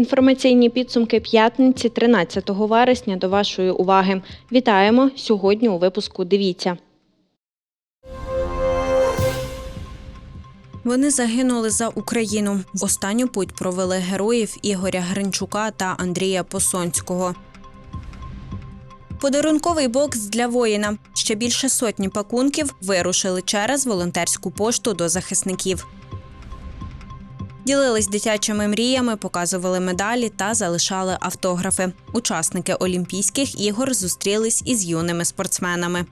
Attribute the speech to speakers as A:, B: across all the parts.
A: Інформаційні підсумки п'ятниці 13 вересня до вашої уваги. Вітаємо сьогодні у випуску. Дивіться. Вони загинули за Україну. В останню путь провели героїв Ігоря Гринчука та Андрія Посонського. Подарунковий бокс для воїна. Ще більше сотні пакунків вирушили через волонтерську пошту до захисників. Ділились дитячими мріями, показували медалі та залишали автографи. Учасники Олімпійських ігор зустрілись із юними спортсменами.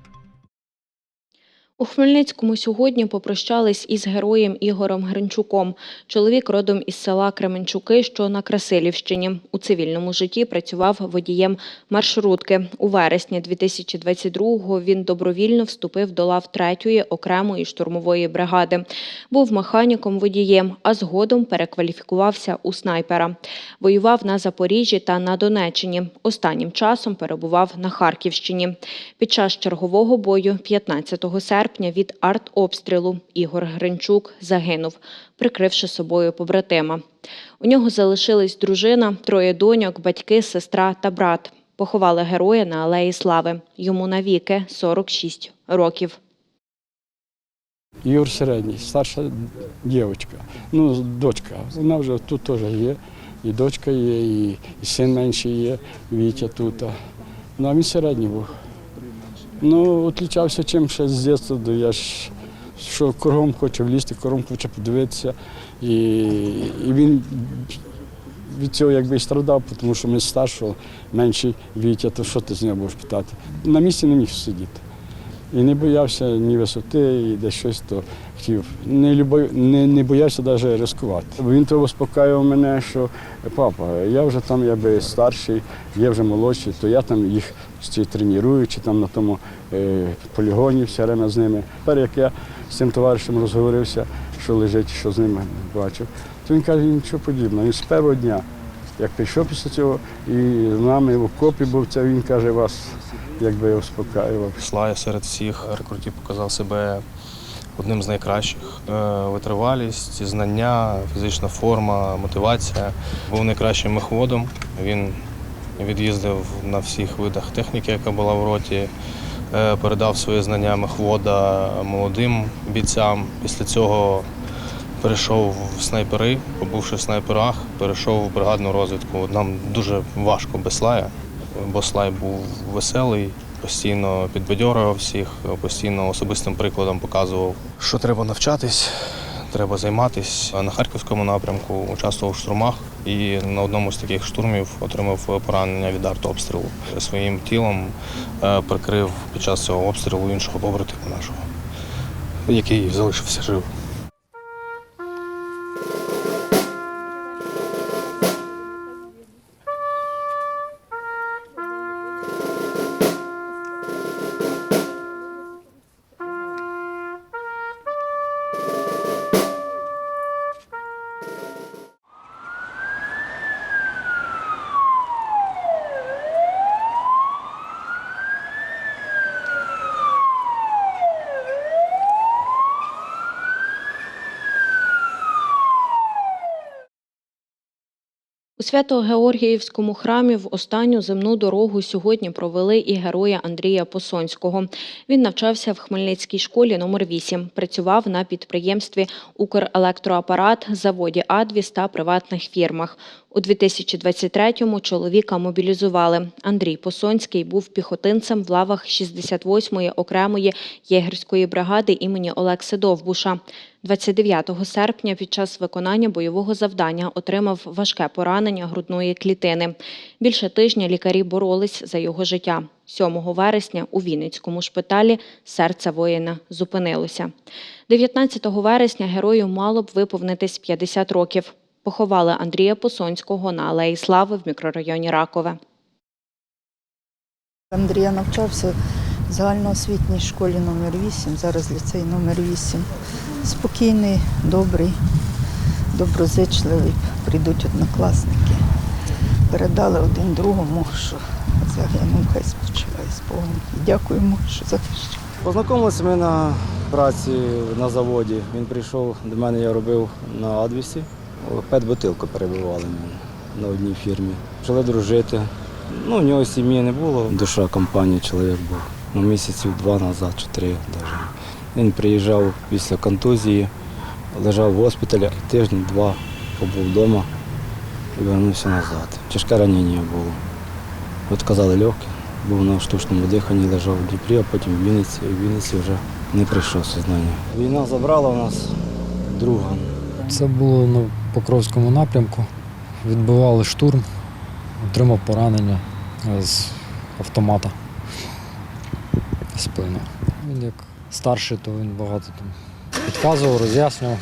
A: У Хмельницькому сьогодні попрощались із героєм Ігорем Гринчуком. Чоловік родом із села Кременчуки, що на Красилівщині. У цивільному житті працював водієм маршрутки. У вересні 2022-го він добровільно вступив до лав 3-ї окремої штурмової бригади. Був механіком водієм, а згодом перекваліфікувався у снайпера. Воював на Запоріжжі та на Донеччині. Останнім часом перебував на Харківщині. Під час чергового бою 15 серпня від артобстрілу Ігор Гринчук загинув, прикривши собою побратима. У нього залишились дружина, троє доньок, батьки, сестра та брат. Поховали героя на Алеї Слави. Йому навіки 46 років.
B: Ігор середній, старша дівчинка, ну, дочка. Вона вже тут теж є. І дочка є, і син менший є, Вітя тут. Ну, а він середній був. Ну, відлічався чим ще з дитинства, я ж що кругом хоче влізти, кругом хоче подивитися. І, і він від цього якби і страдав, тому що ми старшого, менший Вітя, то що ти з нього будеш питати? На місці не міг сидіти. І не боявся ні висоти, і десь щось то хотів. Не, любов, не, не боявся навіть ризикувати. Він то успокаював мене, що папа, я вже там якби старший, є вже молодший, то я там їх чи треную, чи там на тому е, полігоні все время з ними. Тепер як я з цим товаришем розговорився, що лежить, що з ними бачив, то він каже, нічого подібного. Він з першого дня, як прийшов після цього, і з нами в окопі був, це він каже, вас якби успокаював.
C: Слая серед всіх рекрутів показав себе одним з найкращих. Е, Витривалість, знання, фізична форма, мотивація. Був найкращим мехводом. Він від'їздив на всіх видах техніки, яка була в роті. Е, Передав свої знання мехвода молодим бійцям. Після цього перейшов в снайпери, побувши в снайперах, перейшов в бригадну розвідку. Нам дуже важко без слая, бо слай був веселий, постійно підбадьорював всіх, постійно особистим прикладом показував, що треба навчатись, треба займатися. На харківському напрямку участвував в штурмах і на одному з таких штурмів отримав поранення від артобстрілу. Своїм тілом е, прикрив під час цього обстрілу іншого побратима нашого, який залишився живим.
A: Свято-Георгіївському храмі в останню земну дорогу сьогодні провели і героя Андрія Посонського. Він навчався в Хмельницькій школі номер 8 працював на підприємстві «Укрелектроапарат», заводі «Адвіс» та приватних фірмах. У 2023-му чоловіка мобілізували. Андрій Посонський був піхотинцем в лавах 68-ї окремої єгерської бригади імені Олекси Довбуша. 29 серпня під час виконання бойового завдання отримав важке поранення грудної клітини. Більше тижня лікарі боролись за його життя. 7 вересня у Вінницькому шпиталі серце воїна зупинилося. 19 вересня герою мало б виповнитись 50 років. Поховали Андрія Посонського на Алеї Слави в мікрорайоні Ракове.
D: Андрія навчався в загальноосвітній школі номер 8 зараз ліцей номер 8 Спокійний, добрий, доброзичливий, прийдуть однокласники. передали один другому, що загинув, хай спочиває з Богом. І дякуємо, що захищає.
E: Познайомилися ми на праці на заводі. Він прийшов до мене, я робив на Адвісі. Пет-бутилку перебивали на одній фірмі. Почали дружити. Ну, у нього сім'ї не було. Душа компанії чоловік був. Ну, місяців два назад чи три навіть. Він приїжджав після контузії, лежав в госпіталі, тиждень-два побув вдома і вернувся назад. Тяжке ранення було. От казали легке, був на штучному диханні, лежав в Дніпрі, а потім в Вінниці. І в Вінниці вже не прийшов сознання. Війна забрала у нас друга.
F: Це було на Покровському напрямку. Відбивали штурм, отримав поранення з автомата спину. Він як старший, то він багато там підказував, роз'яснював,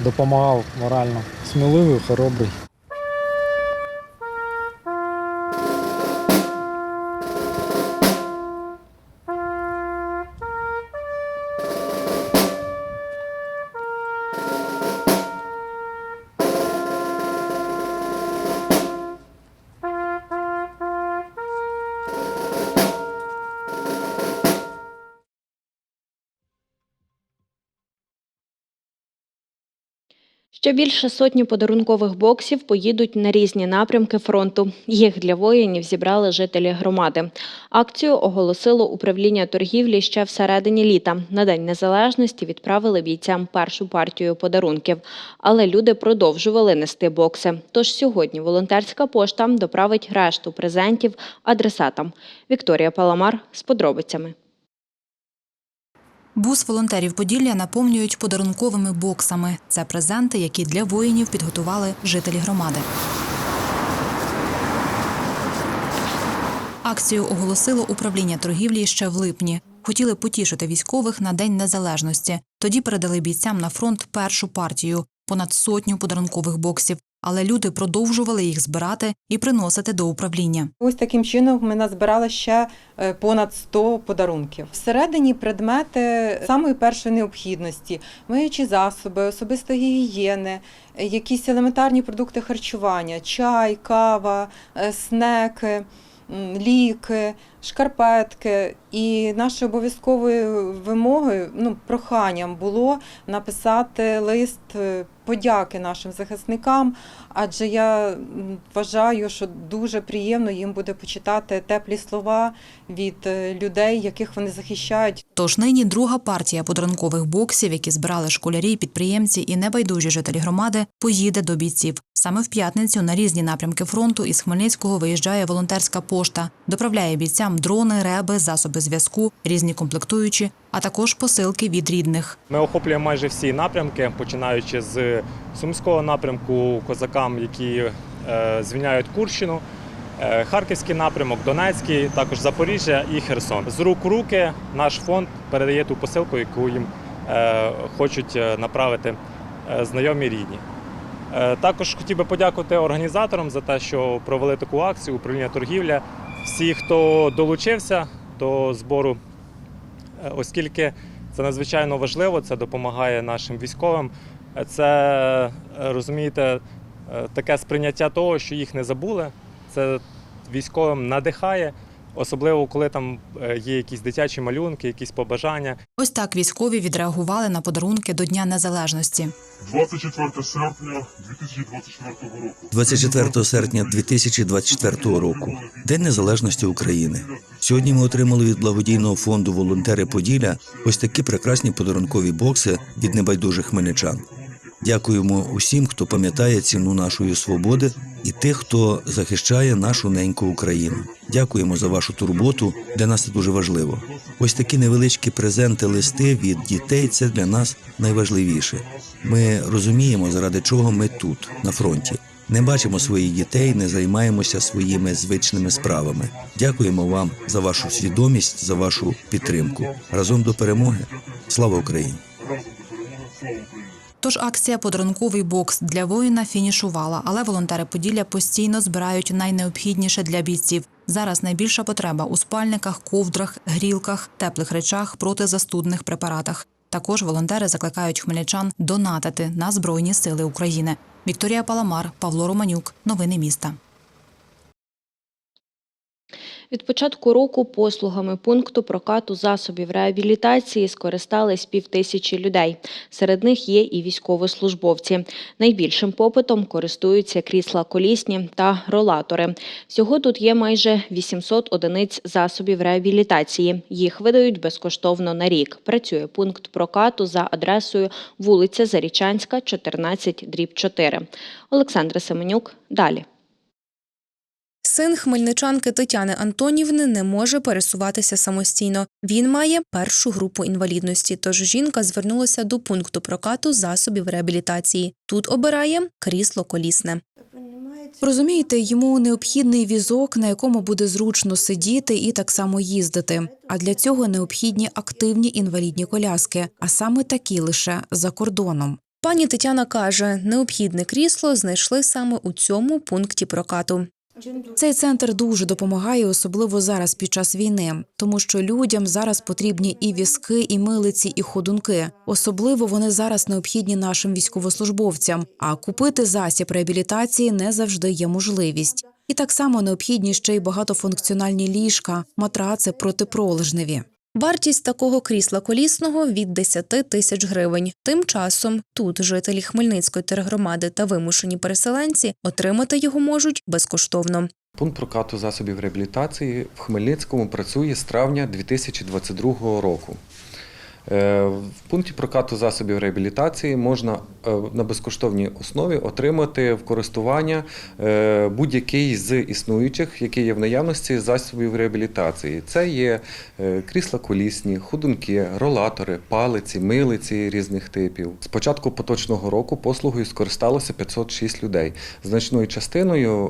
F: допомагав морально. Сміливий, хоробрий.
A: Ще більше сотні подарункових боксів поїдуть на різні напрямки фронту. Їх для воїнів зібрали жителі громади. Акцію оголосило управління торгівлі ще всередині літа. На День Незалежності відправили бійцям першу партію подарунків. Але люди продовжували нести бокси. Тож сьогодні волонтерська пошта доправить решту презентів адресатам. Вікторія Паламар з подробицями.
G: Бус волонтерів Поділля наповнюють подарунковими боксами. Це презенти, які для воїнів підготували жителі громади. Акцію оголосило управління торгівлі ще в липні. Хотіли потішити військових на День Незалежності. Тоді передали бійцям на фронт першу партію понад сотню подарункових боксів. Але люди продовжували їх збирати і приносити до управління.
H: Ось таким чином ми назбирали ще е, понад 100 подарунків. Всередині предмети самої першої необхідності, миючі засоби, особистої гігієни, якісь елементарні продукти харчування, чай, кава, е, снеки, ліки, шкарпетки. І нашою обов'язковою вимогою, ну проханням було написати лист е, подяки нашим захисникам. Адже я вважаю, що дуже приємно їм буде почитати теплі слова від е, людей, яких вони захищають.
G: Тож нині друга партія подарункових боксів, які збирали школярі, підприємці і небайдужі жителі громади, поїде до бійців. Саме в п'ятницю на різні напрямки фронту із Хмельницького виїжджає волонтерська пошта, доправляє бійцям дрони, реби, засоби зв'язку, різні комплектуючі, а також посилки від рідних.
I: Ми охоплюємо майже всі напрямки, починаючи з Сумського напрямку, козакам, які е, звільняють Курщину, е, Харківський напрямок, Донецький, також Запоріжжя і Херсон. З рук руки наш фонд передає ту посилку, яку їм е, хочуть направити знайомі рідні. Також хотів би подякувати організаторам за те, що провели таку акцію управління торгівля. Всі, хто долучився до збору оскільки це надзвичайно важливо, це допомагає нашим військовим. Це е, розумієте, е, таке сприйняття того, що їх не забули. Це військовим надихає, особливо коли там е, є якісь дитячі малюнки, якісь побажання.
G: Ось так військові відреагували на подарунки до Дня Незалежності.
J: 24 серпня 2024 року.
K: 24 серпня 2024 року, День Незалежності України. Сьогодні ми отримали від благодійного фонду Волонтери Поділля ось такі прекрасні подарункові бокси від небайдужих хмельничан. Дякуємо усім, хто пам'ятає ціну нашої свободи і тих, хто захищає нашу неньку Україну. Дякуємо за вашу турботу. Для нас це дуже важливо. Ось такі невеличкі презенти, листи від дітей це для нас найважливіше. Ми розуміємо, заради чого ми тут, на фронті. Не бачимо своїх дітей, не займаємося своїми звичними справами. Дякуємо вам за вашу свідомість, за вашу підтримку. Разом до перемоги. Слава Україні!
G: Тож акція Подарунковий бокс для воїна фінішувала, але волонтери Поділля постійно збирають найнеобхідніше для бійців. Зараз найбільша потреба у спальниках, ковдрах, грілках, теплих речах, протизастудних препаратах. Також волонтери закликають хмельничан донатити на Збройні Сили України. Вікторія Паламар, Павло Романюк. Новини міста.
A: Від початку року послугами пункту прокату засобів реабілітації скористались півтисячі людей. Серед них є і військовослужбовці. Найбільшим попитом користуються крісла колісні та ролатори. Всього тут є майже 800 одиниць засобів реабілітації. Їх видають безкоштовно на рік. Працює пункт прокату за адресою вулиця Зарічанська, 14, дріб 4. Олександра Семенюк. Далі.
L: Син хмельничанки Тетяни Антонівни не може пересуватися самостійно. Він має першу групу інвалідності, тож жінка звернулася до пункту прокату засобів реабілітації. Тут обирає крісло колісне. Розумієте, йому необхідний візок, на якому буде зручно сидіти і так само їздити. А для цього необхідні активні інвалідні коляски, а саме такі лише за кордоном. Пані Тетяна каже, необхідне крісло знайшли саме у цьому пункті прокату. Цей центр дуже допомагає, особливо зараз під час війни, тому що людям зараз потрібні і візки, і милиці, і ходунки. Особливо вони зараз необхідні нашим військовослужбовцям. А купити засіб реабілітації не завжди є можливість. І так само необхідні ще й багатофункціональні ліжка, матраци протипролежневі. Вартість такого крісла колісного від 10 тисяч гривень. Тим часом тут жителі Хмельницької тергромади та вимушені переселенці отримати його можуть безкоштовно.
K: Пункт прокату засобів реабілітації в Хмельницькому працює з травня 2022 року. Е, В пункті прокату засобів реабілітації можна на безкоштовній основі отримати в користування е, будь-який з існуючих, які є в наявності засобів реабілітації. Це є е, крісла колісні, ходунки, ролатори, палиці, милиці різних типів. З початку поточного року послугою скористалося 506 людей. Значною частиною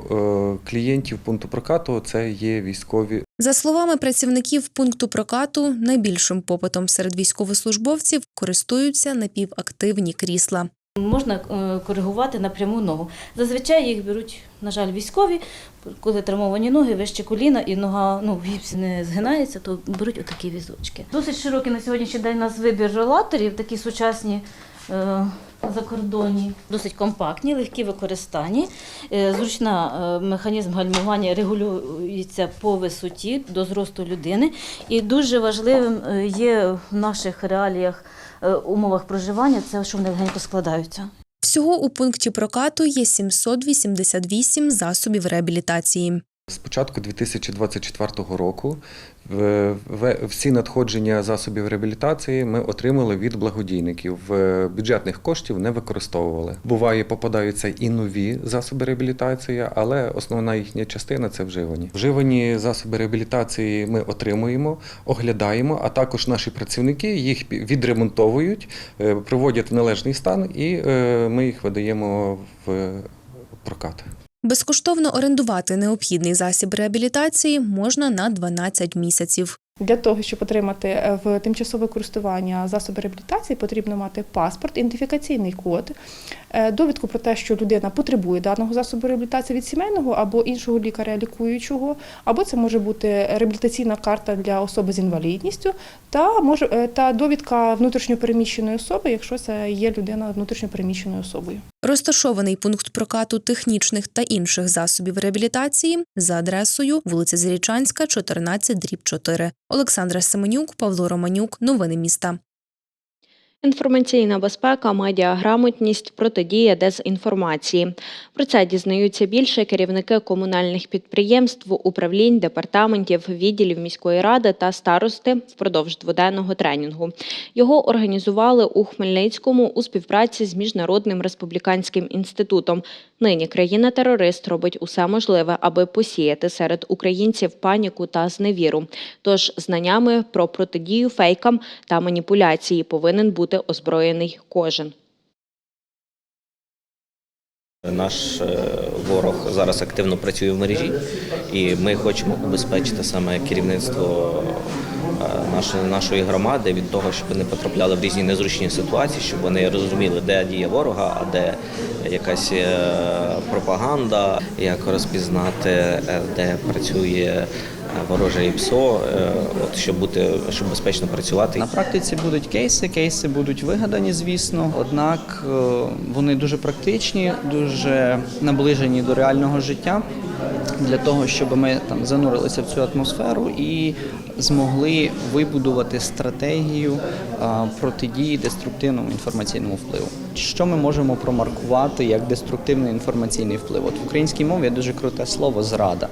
K: е, клієнтів пункту прокату це є військові
L: За словами працівників пункту прокату, найбільшим попитом серед військовослужбовців користуються напівактивні крісла.
M: Можна е, коригувати напряму ногу. Зазвичай їх беруть, на жаль, військові, коли травмовані ноги, вище коліна і нога ну, в гіпсі не згинається, то беруть отакі візочки. Досить широкий на сьогоднішній день у нас вибір ролаторів, такі сучасні. е, Закордонні, досить компактні, легкі використанні. Е, Зручна механізм гальмування регулюється по висоті до зросту людини. І дуже важливим є в наших реаліях умовах проживання це, що вони легенько складаються.
L: Всього у пункті прокату є 788 засобів реабілітації.
K: З початку 2024 року всі надходження засобів реабілітації ми отримали від благодійників. Бюджетних коштів не використовували. Буває, попадаються і нові засоби реабілітації, але основна їхня частина це вживані. Вживані засоби реабілітації ми отримуємо, оглядаємо, а також наші працівники їх відремонтовують, е, приводять в належний стан, і е, ми їх видаємо в прокат.
L: Безкоштовно орендувати необхідний засіб реабілітації можна на 12 місяців.
N: Для того, щоб отримати е, в тимчасове користування засоби реабілітації, потрібно мати паспорт, ідентифікаційний код, довідку про те, що людина потребує даного засобу реабілітації від сімейного або іншого лікаря лікуючого, або це може бути реабілітаційна карта для особи з інвалідністю, та може е, та довідка внутрішньопереміщеної особи, якщо це є людина внутрішньопереміщеною особою.
L: Розташований пункт прокату технічних та інших засобів реабілітації за адресою вулиця Зарічанська, 14, дріб 4. Олександра Семенюк, Павло Романюк. Новини міста.
A: Інформаційна безпека, медіаграмотність, протидія дезінформації. Про це дізнаються більше керівники комунальних підприємств, управлінь, департаментів, відділів міської ради та старости впродовж дводенного тренінгу. Його організували у Хмельницькому у співпраці з Міжнародним республіканським інститутом. Нині країна-терорист робить усе можливе, аби посіяти серед українців паніку та зневіру. Тож знаннями про протидію фейкам та маніпуляції повинен бути озброєний кожен.
O: Наш е, ворог зараз активно працює в мережі, і ми хочемо убезпечити саме керівництво нашої, нашої громади від того, щоб вони потрапляли в різні незручні ситуації, щоб вони розуміли, де діє ворога, а де якась е, пропаганда, як розпізнати, е, де працює. Вороже і ПСО, е, от щоб бути, щоб безпечно працювати.
E: На практиці будуть кейси, кейси будуть вигадані, звісно. Однак е, вони дуже практичні, дуже наближені до реального життя. для того, щоб ми там занурилися в цю атмосферу і змогли вибудувати стратегію протидії деструктивному інформаційному впливу. Що ми можемо промаркувати як деструктивний інформаційний вплив? От в українській мові дуже круте слово зрада.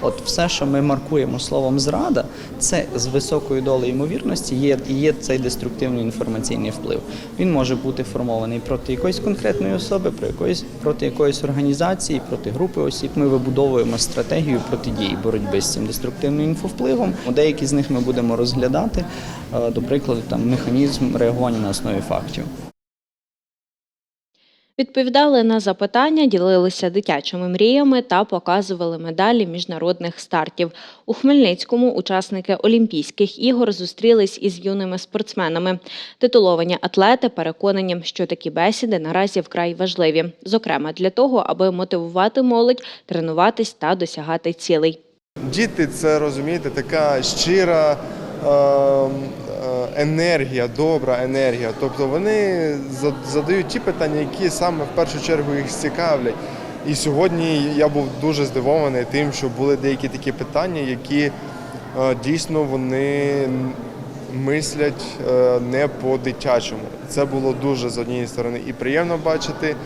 E: От все, що ми маркуємо словом зрада, це з високою долею ймовірності є, є цей деструктивний інформаційний вплив. Він може бути формований проти якоїсь конкретної особи, про якоїсь проти якоїсь організації, проти групи осіб. Ми вибудовуємо стратегію протидії боротьби з цим деструктивним інфовпливом. Деякі з них ми будемо розглядати, е, до прикладу, там механізм реагування на основі фактів.
A: Відповідали на запитання, ділилися дитячими мріями та показували медалі міжнародних стартів. У Хмельницькому учасники Олімпійських ігор зустрілись із юними спортсменами. Титуловані атлети переконані, що такі бесіди наразі вкрай важливі, зокрема для того, аби мотивувати молодь, тренуватись та досягати цілей.
P: Діти це розумієте, така щира е, е, енергія, добра енергія. Тобто вони задають ті питання, які саме в першу чергу їх цікавлять. І сьогодні я був дуже здивований тим, що були деякі такі питання, які е, дійсно вони мислять е, не по-дитячому. Це було дуже з однієї сторони і приємно бачити.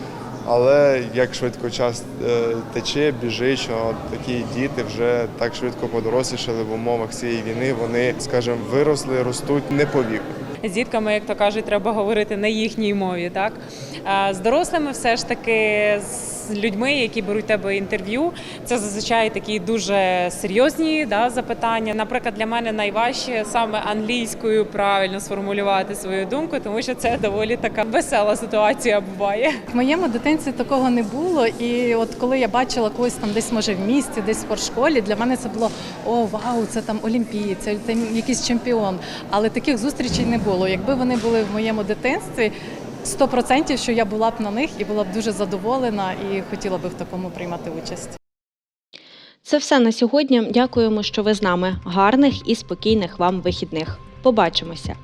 P: Але як швидко час е, тече, біжить, що такі діти вже так швидко подорослішали в умовах цієї війни. Вони, скажімо, виросли, ростуть не по віку.
Q: З дітками, як то кажуть, треба говорити на їхній мові. Так з дорослими, все ж таки, з людьми, які беруть тебе інтерв'ю, це зазвичай такі дуже серйозні да, запитання. Наприклад, для мене найважче саме англійською правильно сформулювати свою думку, тому що це доволі така весела ситуація буває.
R: В моєму дитинстві такого не було. І от коли я бачила когось там десь може в місті, десь в спортшколі, для мене це було о, вау, це там олімпієць, це там якийсь чемпіон. Але таких зустрічей не було. Якби вони були в моєму дитинстві, 100% що я була б на них і була б дуже задоволена і хотіла би в такому приймати участь.
A: Це все на сьогодні. Дякуємо, що ви з нами. Гарних і спокійних вам вихідних. Побачимося.